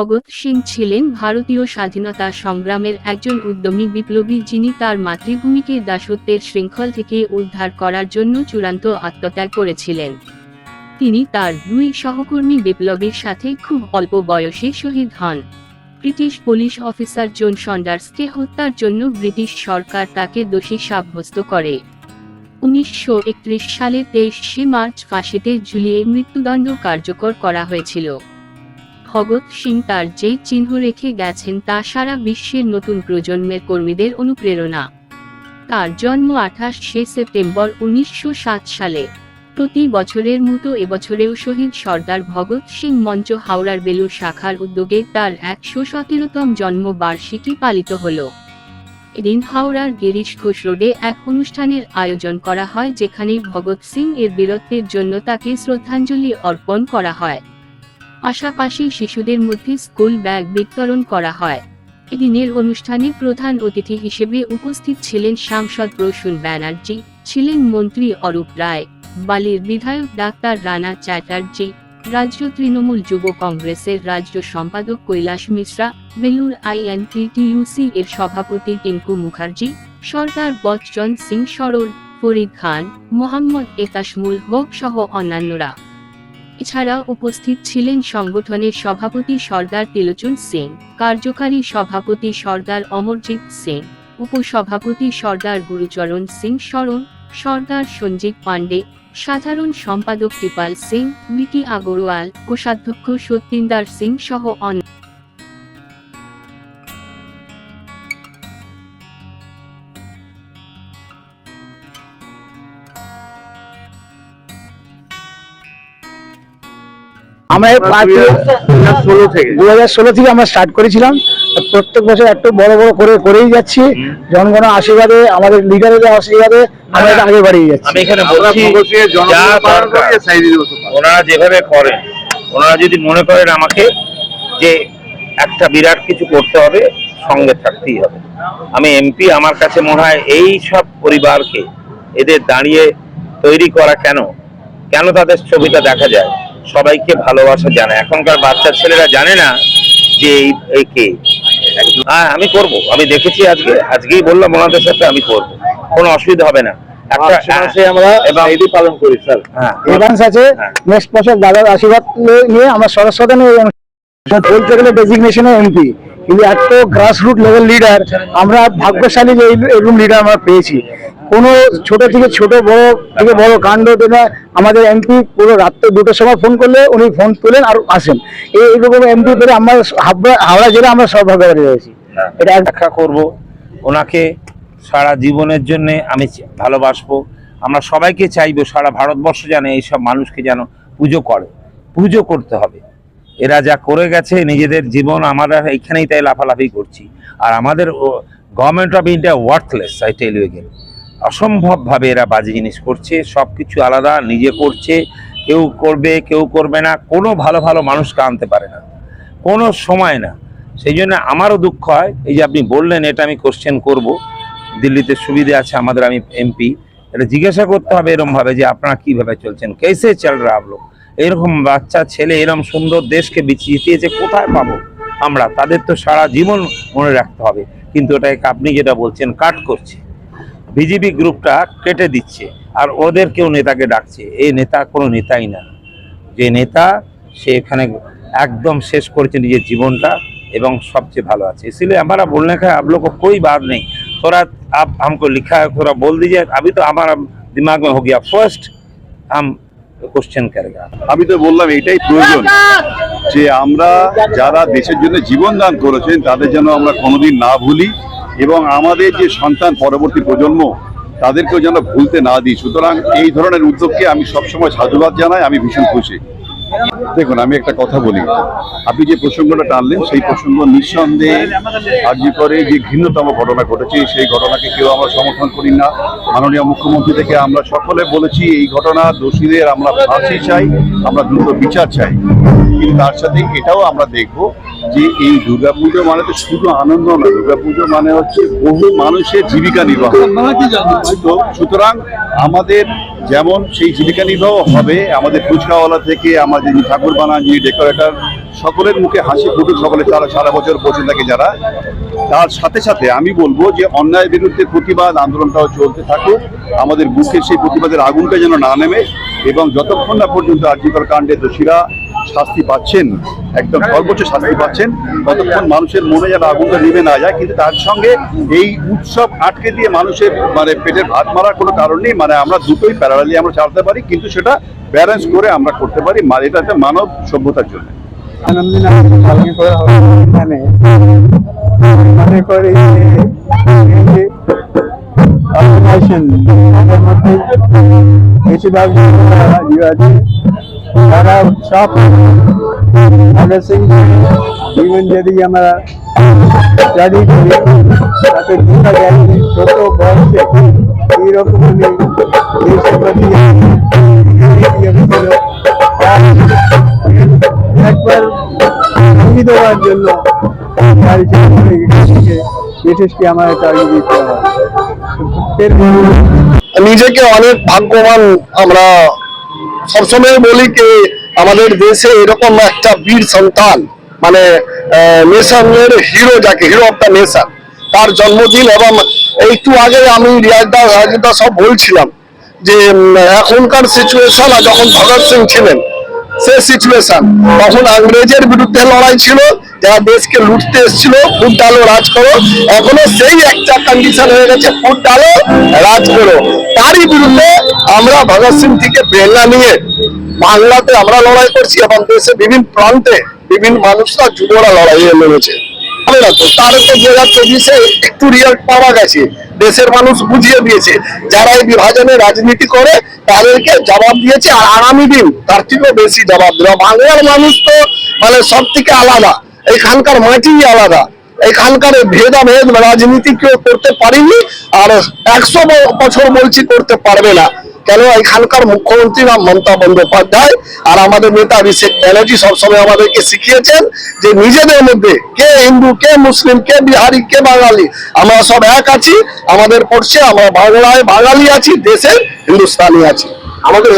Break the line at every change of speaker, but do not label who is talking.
ভগৎ সিং ছিলেন ভারতীয় স্বাধীনতা সংগ্রামের একজন উদ্যমী বিপ্লবী যিনি তার মাতৃভূমিকে দাসত্বের শৃঙ্খল থেকে উদ্ধার করার জন্য চূড়ান্ত আত্মত্যাগ করেছিলেন। তিনি তার দুই সহকর্মী বিপ্লবীর সাথে খুব অল্প বয়সে শহীদ হন। ব্রিটিশ পুলিশ অফিসার জন সন্ডার্সকে হত্যার জন্য ব্রিটিশ সরকার তাকে দোষী সাব্যস্ত করে। উনিশশো একত্রিশ সালে তেইশে মার্চ ফাঁসিতে ঝুলিয়ে মৃত্যুদণ্ড কার্যকর করা হয়েছিল। ভগৎ সিং তার যে চিহ্ন রেখে গেছেন তা সারা বিশ্বের নতুন প্রজন্মের কর্মীদের অনুপ্রেরণা। তার জন্ম আঠাশে সেপ্টেম্বর উনিশশো সাত সালে। প্রতি বছরের মতো এবছরেও শহীদ সর্দার ভগৎ সিং মঞ্চ হাওড়ার বেলুর শাখার উদ্যোগে তার একশো সতেরোতম জন্মবার্ষিকী পালিত হলো। এদিন হাওড়ার গিরিশ ঘোষ রোডে এক অনুষ্ঠানের আয়োজন করা হয় যেখানে ভগৎ সিং এর বীরত্বের জন্য তাকে শ্রদ্ধাঞ্জলি অর্পণ করা হয়। পাশাপাশি শিশুদের মধ্যে স্কুল ব্যাগ বিতরণ করা হয়। এদিনের অনুষ্ঠানে প্রধান অতিথি হিসেবে উপস্থিত ছিলেন সাংসদ প্রসূন ব্যানার্জি, ছিলেন মন্ত্রী অরূপ রায়, বালির বিধায়ক ডাক্তার রানা চ্যাটার্জি, রাজ্য তৃণমূল যুব কংগ্রেসের রাজ্য সম্পাদক কৈলাস মিশ্রা বেলুর আইএনটিটিইউসি এর সভাপতি টিঙ্কু মুখার্জি, সর্দার বচ্চন সিং সরল ফরিদ খান, মোহাম্মদ একাশমুল হক সহ অন্যান্যরা। এছাড়া উপস্থিত ছিলেন সংগঠনের সভাপতি সর্দার তিলোচন সিং কার্যকারী সভাপতি সর্দার অমরজিৎ সিং উপসভাপতি সর্দার গুরুচরণ সিং শরণ, সর্দার সঞ্জীব পাণ্ডে, সাধারণ সম্পাদক কৃপাল সিং বিকি আগরওয়াল, কোষাধ্যক্ষ সত্যিন্দার সিং সহ অন্য
আমরা এই পার্টি
ষোলো থেকে।
দু হাজার ষোলো থেকে আমরা স্টার্ট করেছিলাম। প্রত্যেক বছর একটু বড় বড় করে করেই যাচ্ছি। জনগণের আশীর্বাদে আমাদের লিডারের আশীর্বাদে আমরা এটা আগে বাড়িয়ে যাচ্ছি।
আমি এখানে বলছি। ওনারা যেভাবে করেন ওনারা যদি মনে করেন আমাকে যে একটা বিরাট কিছু করতে হবে সঙ্গে থাকতেই হবে। আমি এমপি আমার কাছে মনে হয় এই সব পরিবারকে এদের দাঁড়িয়ে তৈরি করা কেন? কেন তাদের ছবিটা দেখা যায়? সবাইকে ভালোবাসা জানে এখনকার বাচ্চা ছেলেরা জানে না যে এই- কে। হ্যাঁ আমি করব। আমি দেখেছি আজকে। আজকেই বললাম ওনাদের সাথে আমি করব। কোনো অসুবিধা হবে না। একটা
আমরা
এবং
সাইডই পালন করি স্যার।
হ্যাঁ।
আছে।
হ্যাঁ।
নেক্সট বছর দাদার আশীর্বাদ নিয়ে আমরা সরস্বতী বলতে গেলে ডেজিগনেশনে এমপি কিন্তু এত গ্রাসরুট লেভেল লিডার আমরা ভাগ্যশালী যে এই- এরকম লিডার আমরা পেয়েছি। কোনো ছোট থেকে ছোট বড় থেকে বড় কাণ্ড আমাদের এমপি পুরো রাত্রে দুটোর সময় ফোন করলে উনি ফোন তোলেন আর আসেন। এই এইরকম এমপি পেলে আমরা হাওড়া জেলা আমরা সব ভাগ্যবাড়ি রয়েছি এটা এক-
দেখা করব। ওনাকে সারা জীবনের জন্য আমি ভালোবাসবো। আমরা সবাইকে চাইব সারা ভারতবর্ষ জানে এইসব মানুষকে যেন পুজো করে। পুজো করতে হবে। এরা যা করে গেছে, নিজেদের জীবন আমরা এইখানেই তাই লাফালাফি করছি। আর আমাদের government of India worthless I tell you again অসম্ভবভাবে এরা বাজে জিনিস করছে সব কিছু আলাদা, নিজে করছে, কেউ করবে কেউ করবে না, কোনো ভালো ভালো মানুষকে আনতে পারে না। কোনো সময় না। সেই জন্য আমারও দুঃখ হয়, এই যে আপনি বললেন, এটা আমি কোশ্চেন করব। দিল্লিতে সুবিধে আছে আমাদের, আমি এমপি এটা জিজ্ঞাসা করতে হবে এরকম ভাবে যে আপনারা কীভাবে চলছেন। কেসে চল রা আপ লোক। এরকম বাচ্চা ছেলে এরকম সুন্দর দেশকে জিতিয়েছে কোথায় পাবো আমরা তাদের তো সারা জীবন মনে রাখতে হবে কিন্তু ওটাকে আপনি যেটা বলছেন কাট করছে বিজেপি গ্রুপটা কেটে দিচ্ছে আর ওদের কেউ নেতাকে ডাকছে এই নেতা কোনো নেতাই না যে নেতা সে এখানে একদম শেষ করেছে নিজের জীবনটা এবং सबसे ভালো আছে इसलिए हमारा बोलने का आप लोग को कोई बात नहीं थोड़ा आप हमको लिखा है थोड़ा बोल दीजिए अभी तो हमारा दिमाग में हो गया फर्स्ट हम কোশ্চেন করেগা
আমি তো বললাম এটাই প্রয়োজন যে আমরা যারা দেশের জন্য জীবন দান করেছেন, তাদের যেন আমরা কোনোদিন না ভুলি এবং আমাদের যে সন্তান পরবর্তী প্রজন্ম, তাদেরকেও যেন ভুলতে না দিই। সুতরাং এই ধরনের উদ্যোগকে আমি সবসময় সাধুবাদ জানাই। আমি ভীষণ খুশি। দেখুন, আমি একটা কথা বলি। আপনি যে প্রসঙ্গটা টানলেন, সেই প্রসঙ্গ নিঃসন্দেহে আর্জি করে যে ঘৃণ্যতম ঘটনা ঘটেছে, সেই ঘটনাকে কেউ আমরা সমর্থন করি না। মাননীয় মুখ্যমন্ত্রী থেকে আমরা সকলে বলেছি, এই ঘটনা দোষীদের আমরা ফাঁসি চাই, আমরা দ্রুত বিচার চাই। কিন্তু তার সাথে এটাও আমরা দেখব যে এই দুর্গাপুজো মানে তো শুধু আনন্দ না দুর্গাপুজো মানে হচ্ছে বহু মানুষের জীবিকা নির্বাহ। তো সুতরাং আমাদের যেমন সেই জীবিকা নির্বাহ হবে আমাদের ফুচকাওয়ালা থেকে আমাদের যিনি ঠাকুর বানান যিনি ডেকোরেটর সকলের মুখে হাসি ফুটুক সকলে সারা সারা বছর বসে থাকে যারা। তার সাথে সাথে আমি বলব যে অন্যায়ের বিরুদ্ধে প্রতিবাদ, আন্দোলনটাও চলতে থাকুক। আমাদের বুকে সেই প্রতিবাদের আগুনটা যেন না নেমে এবং যতক্ষণ না পর্যন্ত আর্যিকর কাণ্ডে দোষীরা শাস্তি পাচ্ছেন, একদম সর্বোচ্চ শাস্তি পাচ্ছেন, ততক্ষণ মানুষের মনে যেন আগুনটা নেমে না যায়। কিন্তু তার সঙ্গে এই উৎসব আটকে দিয়ে মানুষের মানে পেটের ভাত মারার কোনো কারণ নেই। মানে আমরা দুটোই প্যারালালি আমরা চালাতে পারি, কিন্তু সেটা ব্যালেন্স করে আমরা করতে পারি। মা- এটা একটা মানব সভ্যতার জন্য।
জন্মদিন আমাকে পালন করা হবে এখানে মনে করি যে অর্গানাইজেশন তাদের মধ্যে বেশিরভাগ যারা ইয়ে আছে তারা সব ভগৎ সিং জীবন যদি আমরা স্টাডি করি তাতে বোঝা যায় যে ছোট বয়সে এইরকম উনি দেশের প্রতি ইয়ে ছিল। একবার ভেঙে দেওয়ার জন্য গাড়ি আমার দিতে
নিজেকে অনেক ভাগ্যবান আমরা সবসময় বলি কি, আমাদের দেশে এরকম একটা বীর সন্তান মানে নেশনের হিরো যাকে হিরো অফ দ্য নেশন তার জন্মদিন এবং একটু আগে আমি রিয়াজদা, রাজদা সব বলছিলাম যে এখনকার সিচুয়েশন আর যখন ভগৎ সিং ছিলেন তারই বিরুদ্ধে আমরা ভগৎ সিং থেকে প্রেরণা নিয়ে বাংলাতে আমরা লড়াই করছি এবং দেশে বিভিন্ন প্রান্তে বিভিন্ন মানুষরা যুবরা লড়াইয়ে নেমেছে। তার তো দু হাজার চব্বিশে একটু রিয়াল্ট পাওয়া গেছে। দেশের মানুষ বুঝিয়ে দিয়েছে। যারা এই বিভাজনে রাজনীতি করে, তাদেরকে জবাব দিয়েছে। আর আগামী দিন তার থেকেও বেশি জবাব দেওয়া। বাংলার মানুষ তো মানে সব থেকে আলাদা। এখানকার মাটি আলাদা। এখানকার ভেদাভেদ রাজনীতি কেউ করতে পারেনি, আর একশো বছর বলছি করতে পারবে না। কেন? এখানকার মুখ্যমন্ত্রী নাম মমতা বন্দ্যোপাধ্যায় আর আমাদের নেতা অভিষেক ব্যানার্জি সবসময় আমাদেরকে শিখিয়েছেন যে নিজেদের মধ্যে হিন্দু, কে মুসলিম, কে বিহারি, কে বাঙালি, আমরা সব এক আছি, আমাদের পড়ছে, আমরা বাংলায় বাঙালি আছি, দেশের হিন্দুস্তানি আছি। আমাদের